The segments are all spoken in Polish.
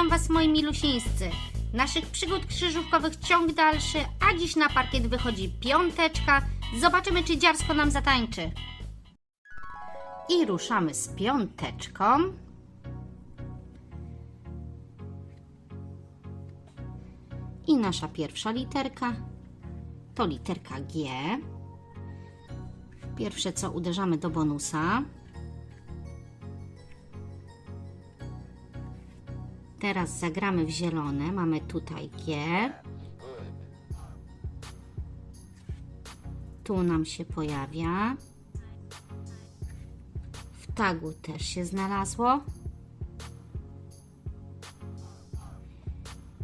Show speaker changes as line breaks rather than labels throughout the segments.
Witam, Was moi milusińscy. Naszych przygód krzyżówkowych ciąg dalszy, a dziś na parkiet wychodzi piąteczka. Zobaczymy, czy dziarsko nam zatańczy. I ruszamy z piąteczką. I nasza pierwsza literka to literka G. Pierwsze co uderzamy do bonusa. Teraz zagramy w zielone. Mamy tutaj G. Tu nam się pojawia. W tagu też się znalazło.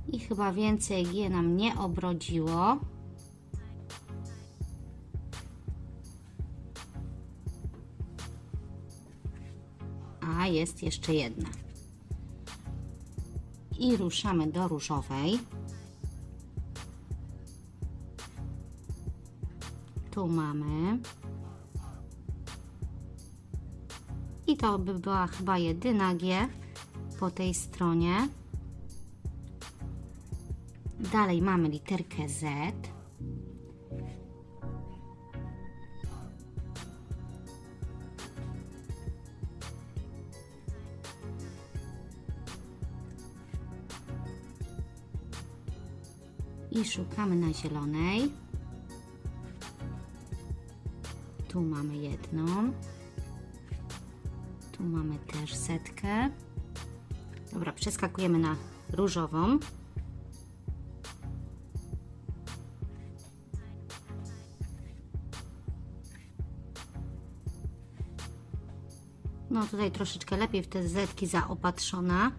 I chyba więcej G nam nie obrodziło. A jest jeszcze jedna i ruszamy do różowej. Tu mamy. I to by była chyba jedyna G po tej stronie. Dalej mamy literkę Z. i szukamy na zielonej. Tu mamy jedną. Tu mamy też setkę. Dobra, przeskakujemy na różową. No tutaj troszeczkę lepiej w te zetki zaopatrzona.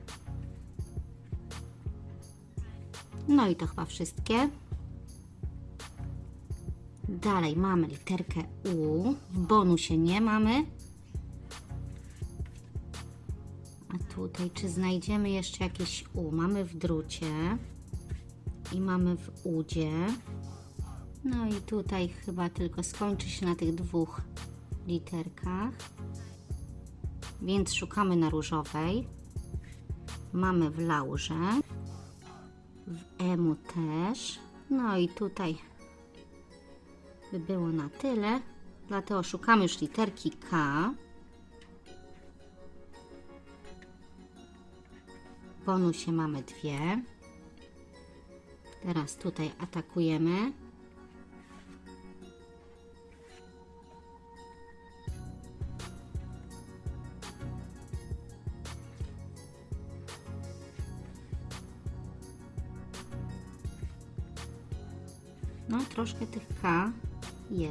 No i to chyba wszystkie. Dalej mamy literkę U. W bonusie nie mamy. A tutaj czy znajdziemy jeszcze jakieś U? Mamy w drucie i mamy w udzie. No i tutaj chyba tylko skończy się na tych dwóch literkach. Więc szukamy na różowej. Mamy w laurze w emu też. No i tutaj by było na tyle. Dlatego szukamy już literki K. W bonusie mamy dwie. Teraz tutaj atakujemy.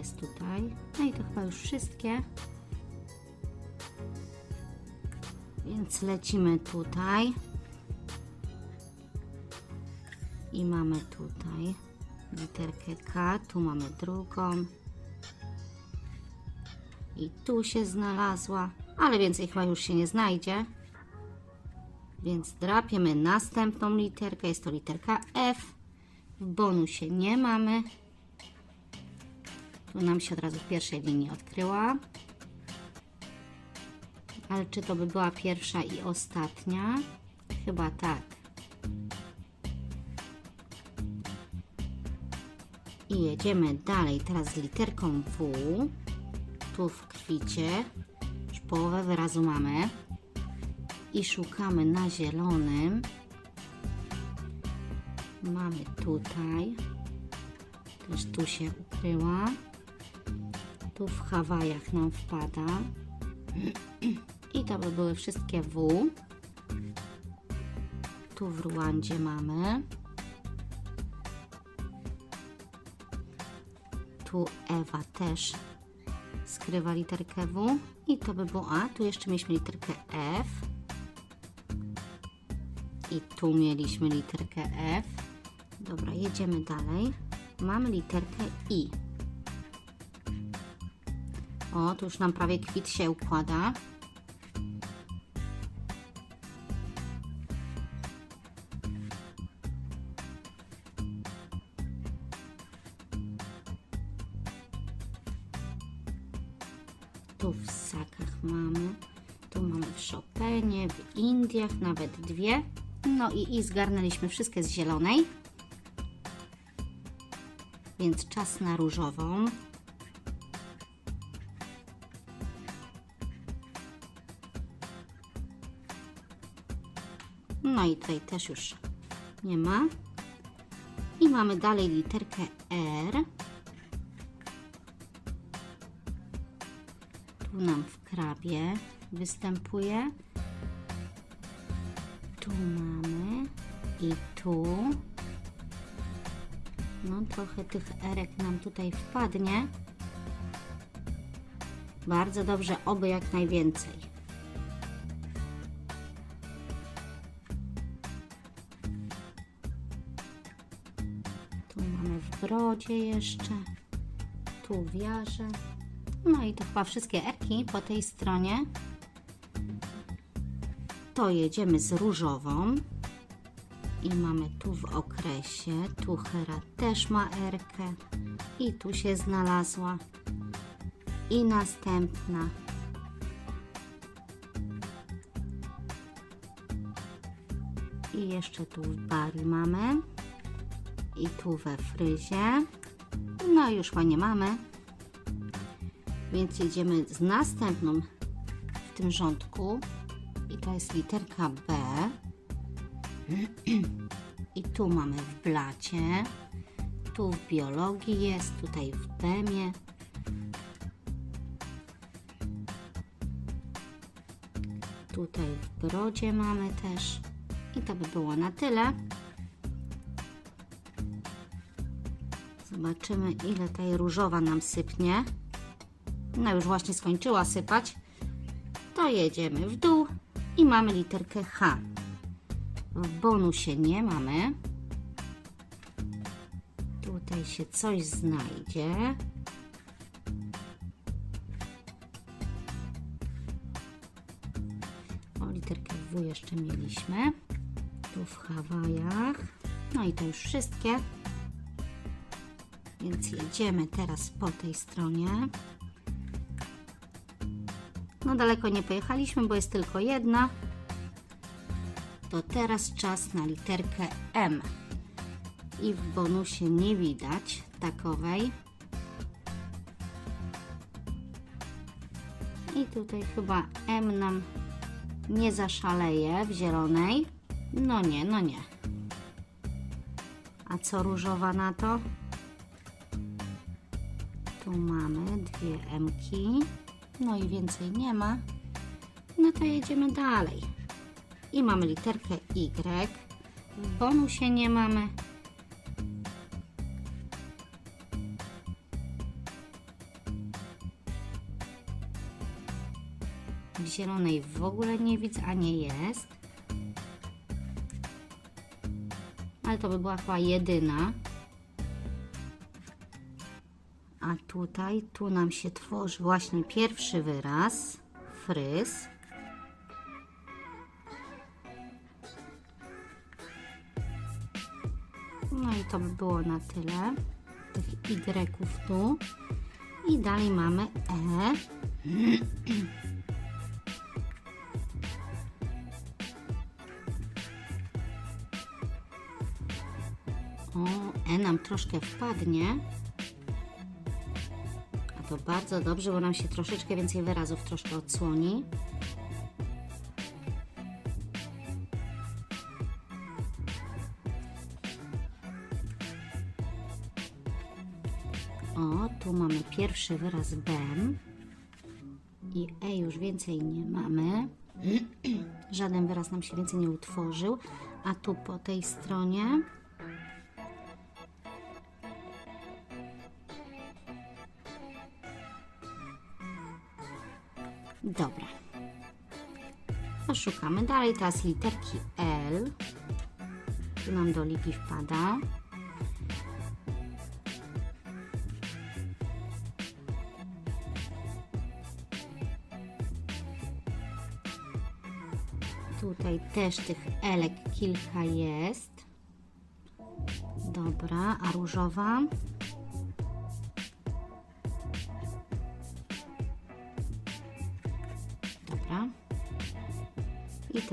Jest tutaj. No i to chyba już wszystkie. Więc lecimy tutaj. I mamy tutaj literkę K. Tu mamy drugą. I tu się znalazła, ale więcej chyba już się nie znajdzie. Więc drapiemy następną literkę. Jest to literka F. W bonusie nie mamy. Tu nam się od razu w pierwszej linii odkryła. Ale czy to by była pierwsza i ostatnia? Chyba tak. I jedziemy dalej teraz z literką W. Tu w kwicie. Już połowę wyrazu mamy. I szukamy na zielonym. Mamy tutaj. Też tu się ukryła. Tu w Hawajach nam wpada. I to by były wszystkie W. Tu w Ruandzie mamy. Tu Ewa też skrywa literkę W. I to by było A. Tu jeszcze mieliśmy literkę F. I tu mieliśmy literkę F. Dobra, jedziemy dalej. Mamy literkę I. O, tu już nam prawie kwit się układa. Tu w sakach mamy. Tu mamy w Chopinie, w Indiach, nawet dwie. No i, i zgarnęliśmy wszystkie z zielonej. Więc czas na różową. No i tutaj też już nie ma. I mamy dalej literkę R. Tu nam w krabie występuje. Tu mamy i tu. No trochę tych erek nam tutaj wpadnie. Bardzo dobrze, oby jak najwięcej. Tu mamy w brodzie jeszcze. Tu wiarze. No i to chyba wszystkie erki po tej stronie. To jedziemy z różową. I mamy tu w okresie. Tu Hera też ma erkę. I tu się znalazła. I następna. I jeszcze tu w Bari mamy. I tu we fryzie. No już chyba nie mamy. Więc jedziemy z następną w tym rządku. I to jest literka B. I tu mamy w blacie. Tu w biologii jest, tutaj w BEMie. Tutaj w brodzie mamy też. I to by było na tyle. Zobaczymy, ile tej różowa nam sypnie. No już właśnie skończyła sypać. To jedziemy w dół i mamy literkę H. W bonusie nie mamy. Tutaj się coś znajdzie. O, literkę W jeszcze mieliśmy. Tu w Hawajach. No i to już wszystkie. Więc jedziemy teraz po tej stronie. No daleko nie pojechaliśmy, bo jest tylko jedna. To teraz czas na literkę M. I w bonusie nie widać takowej. I tutaj chyba M nam nie zaszaleje w zielonej. No nie, no nie. A co różowa na to? Tu mamy dwie M-ki. No i więcej nie ma. No to jedziemy dalej. I mamy literkę Y. W bonusie nie mamy. W zielonej w ogóle nie widzę, a nie jest. Ale to by była chyba jedyna. A tutaj, tu nam się tworzy właśnie pierwszy wyraz, fryz. No i to by było na tyle. Tych Y-ów tu. I dalej mamy E. O, E nam troszkę wpadnie. To bardzo dobrze, bo nam się troszeczkę więcej wyrazów troszkę odsłoni. O, tu mamy pierwszy wyraz BEM. I E już więcej nie mamy. Żaden wyraz nam się więcej nie utworzył. A tu po tej stronie Dobra. Poszukamy dalej. Teraz literki L. Tu nam do ligi wpada. Tutaj też tych elek kilka jest. Dobra, a różowa?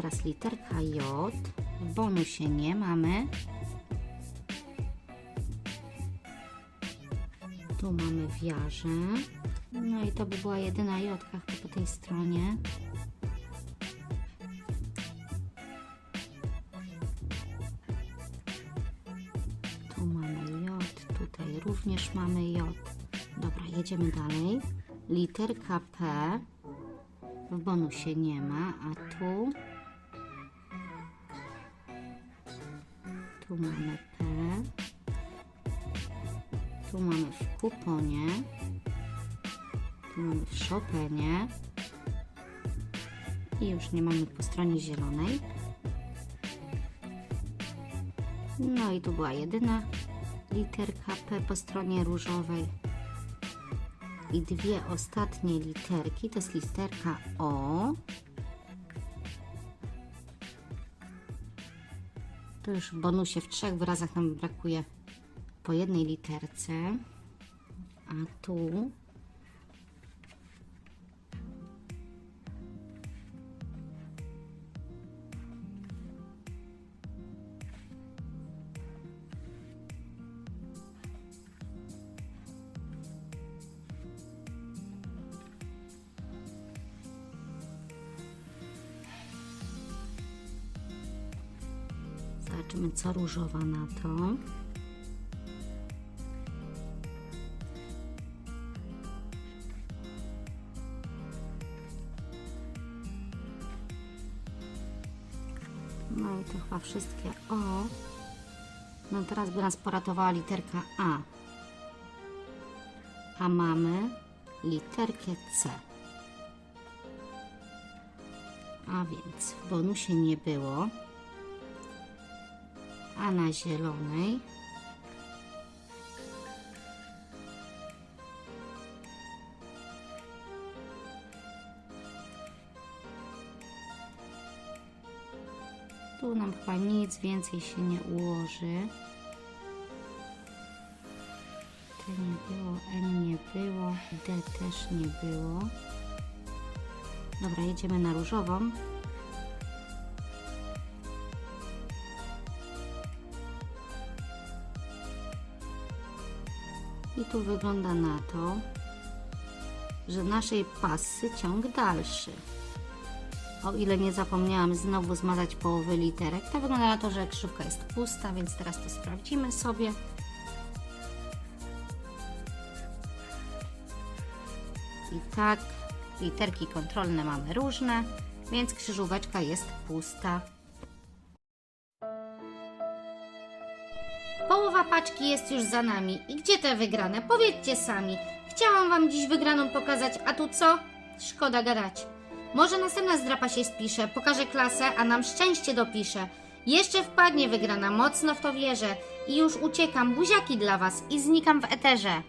Teraz literka J. W bonusie nie mamy. Tu mamy wiarze. No i to by była jedyna J po tej stronie. Tu mamy J, tutaj również mamy J. Dobra, jedziemy dalej. Literka P. W bonusie nie ma, a tu. Tu mamy P. Tu mamy w kuponie. Tu mamy w Chopinie. I już nie mamy po stronie zielonej. No i tu była jedyna literka P po stronie różowej. I dwie ostatnie literki to jest literka O. To już w bonusie w trzech wyrazach nam brakuje po jednej literce. A tu zobaczymy co różowa na to. No i to chyba wszystkie O. No teraz by nas poratowała literka A. A mamy literkę C. A więc w bonusie nie było. A na zielonej Tu nam chyba nic więcej się nie ułoży. T nie było, N nie było, D też nie było. Dobra, jedziemy na różową. Wygląda na to, że naszej pasy ciąg dalszy. O ile nie zapomniałam znowu zmazać połowy literek, to wygląda na to, że krzywka jest pusta, więc teraz to sprawdzimy sobie. I tak, literki kontrolne mamy różne, więc krzyżóweczka jest pusta. Połowa paczki jest już za nami. I gdzie te wygrane? Powiedzcie sami. Chciałam wam dziś wygraną pokazać, a tu co? Szkoda gadać. Może następna zdrapa się spisze, pokaże klasę, a nam szczęście dopisze. Jeszcze wpadnie wygrana, mocno w to wierzę. I już uciekam, buziaki dla was i znikam w eterze.